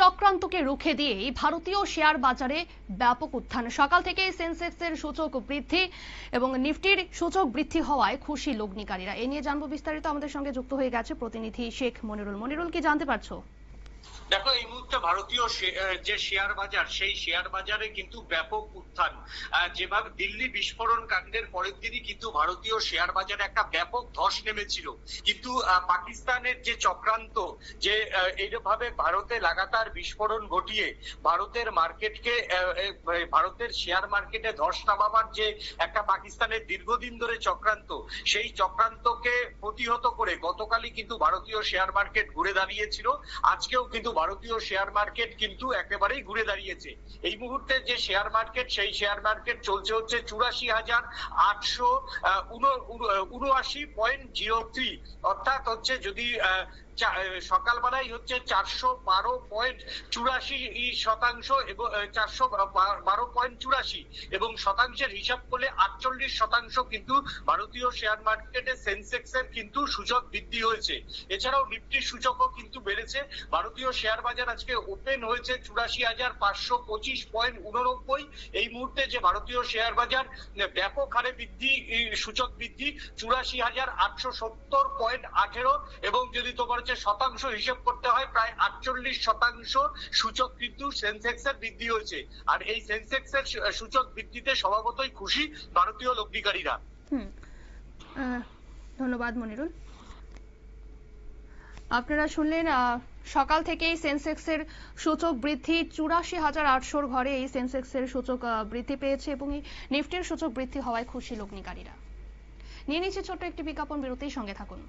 চক্রান্তকে রুখে দিয়ে ভারতীয় শেয়ার বাজারে ব্যাপক উত্থান। সকাল থেকেই সেন্সেক্সের সূচক বৃদ্ধি এবং নিফটির সূচক বৃদ্ধি হওয়ায় খুশি লগ্নিকারীরা। এ নিয়ে জানব বিস্তারিত। আমাদের সঙ্গে যুক্ত হয়ে গেছে প্রতিনিধি শেখ মনিরুল। মনিরুল, কি জানতে পারছ? দেখো, এই মুহূর্তে ভারতীয় যে শেয়ার বাজার, সেই শেয়ার বাজারে কিন্তু ব্যাপক উত্থান। যেভাবে দিল্লি বিস্ফোরণ কাণ্ডের পরের দিনই কিন্তু ভারতীয় শেয়ার বাজারে একটা ব্যাপক ধস নেমেছিল। কিন্তু পাকিস্তানের যে চক্রান্ত, যে এইভাবে ভারতে লাগাতার বিস্ফোরণ ঘটিয়ে ভারতের মার্কেটকে ভারতের শেয়ার মার্কেটে ধস নামাবার যে একটা পাকিস্তানের দীর্ঘদিন ধরে চক্রান্ত, সেই চক্রান্তকে প্রতিহত করে গতকালই কিন্তু ভারতীয় শেয়ার মার্কেট ঘুরে দাঁড়িয়েছিল। আজকেও কিন্তু ভারতীয় শেয়ার মার্কেট কিন্তু একেবারেই ঘুরে দাঁড়িয়েছে। এই মুহূর্তে যে শেয়ার মার্কেট সেই শেয়ার মার্কেট চলছে হচ্ছে চুরাশি হাজার আটশো উনআশি পয়েন্ট জিরো থ্রি অর্থাৎ হচ্ছে যদি সকালবেলায় হচ্ছে চারশো বারো পয়েন্ট চুরাশি শতাংশ এবং চারশো বারো পয়েন্ট চুরাশি এবং শতাংশের হিসাব করলে আটচল্লিশ শতাংশ কিন্তু ভারতীয় শেয়ার মার্কেটে সেন্সেক্স এর কিন্তু সূচক বৃদ্ধি হয়েছে। এছাড়াও নিফটির সূচকও কিন্তু বেড়েছে। ভারতীয় শেয়ার বাজার আজকে ওপেন হয়েছে চুরাশি হাজার পাঁচশো পঁচিশ পয়েন্ট উননব্বই। এই মুহূর্তে যে ভারতীয় শেয়ার বাজার ব্যাপক হারে বৃদ্ধি সূচক বৃদ্ধি, চুরাশি হাজার আটশো সত্তর পয়েন্ট আঠেরো এবং যদি তোমার হচ্ছে শতাংশ হিসেব করতে হয়, প্রায় আটচল্লিশ শতাংশ সূচক কিন্তু সেন্সেক্স এর বৃদ্ধি হয়েছে। আর এই সেন্সেক্স এর সূচক বৃদ্ধিতে স্বভাবতই খুশি ভারতীয় লগ্নিকারীরা ধন্যবাদ মনিরুল। আপনারা শুনলেন সকাল থেকেই সেন্সেক্সের সূচক বৃদ্ধি। চুরাশি হাজার আটশোর ঘরে এই সেন্সেক্সের সূচক বৃদ্ধি পেয়েছে এবং এই নিফটির সূচক বৃদ্ধি হওয়ায় খুশি লগ্নিকারীরা। নিয়ে নিচ্ছে ছোট্ট একটি বিজ্ঞাপন, বিরতির সঙ্গে থাকুন।